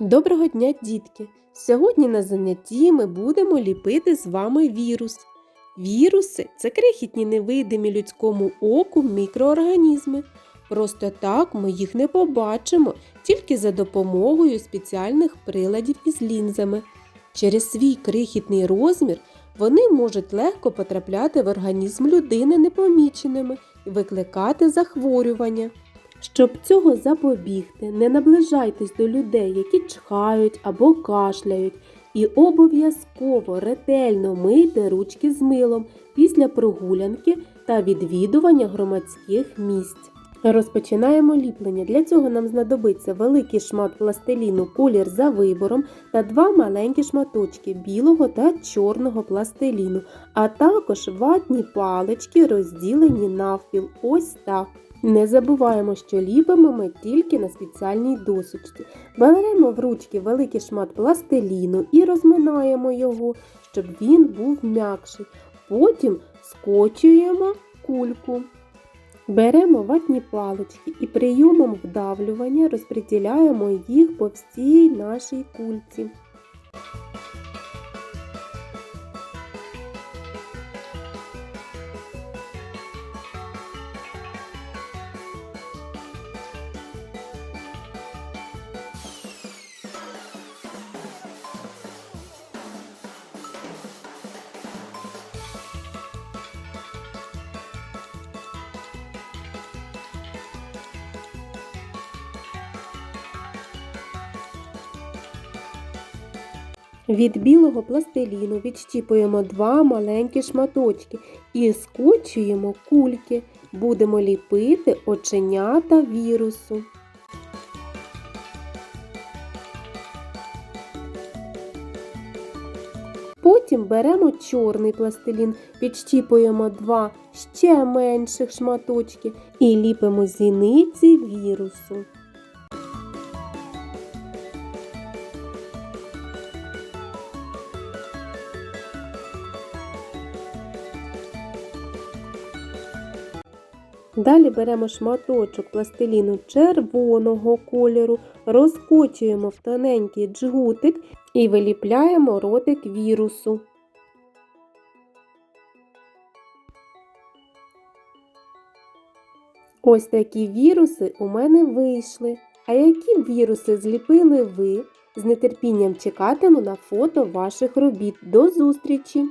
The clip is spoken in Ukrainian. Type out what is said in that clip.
Доброго дня, дітки! Сьогодні на занятті ми будемо ліпити з вами вірус. Віруси це крихітні невидимі людському оку мікроорганізми. Просто так ми їх не побачимо тільки за допомогою спеціальних приладів із лінзами. Через свій крихітний розмір вони можуть легко потрапляти в організм людини непоміченими і викликати захворювання. Щоб цього запобігти, не наближайтесь до людей, які чхають або кашляють, і обов'язково ретельно мийте ручки з милом після прогулянки та відвідування громадських місць. Розпочинаємо ліплення. Для цього нам знадобиться великий шмат пластиліну колір за вибором та два маленькі шматочки білого та чорного пластиліну, а також ватні палички, розділені навпіл. Ось так. Не забуваємо, що ліпимо ми тільки на спеціальній досочці. Беремо в ручки великий шмат пластиліну і розминаємо його, щоб він був м'якший. Потім скочуємо кульку. Беремо ватні палички і прийомом вдавлювання розподіляємо їх по всій нашій кульці. Від білого пластиліну відщіпуємо два маленькі шматочки і скочуємо кульки. Будемо ліпити оченята вірусу. Потім беремо чорний пластилін, підщіпуємо два ще менших шматочки і ліпимо зіниці вірусу. Далі беремо шматочок пластиліну червоного кольору, розкочуємо в тоненький джгутик і виліпляємо ротик вірусу. Ось такі віруси у мене вийшли. А які віруси зліпили ви? З нетерпінням чекатиму на фото ваших робіт. До зустрічі!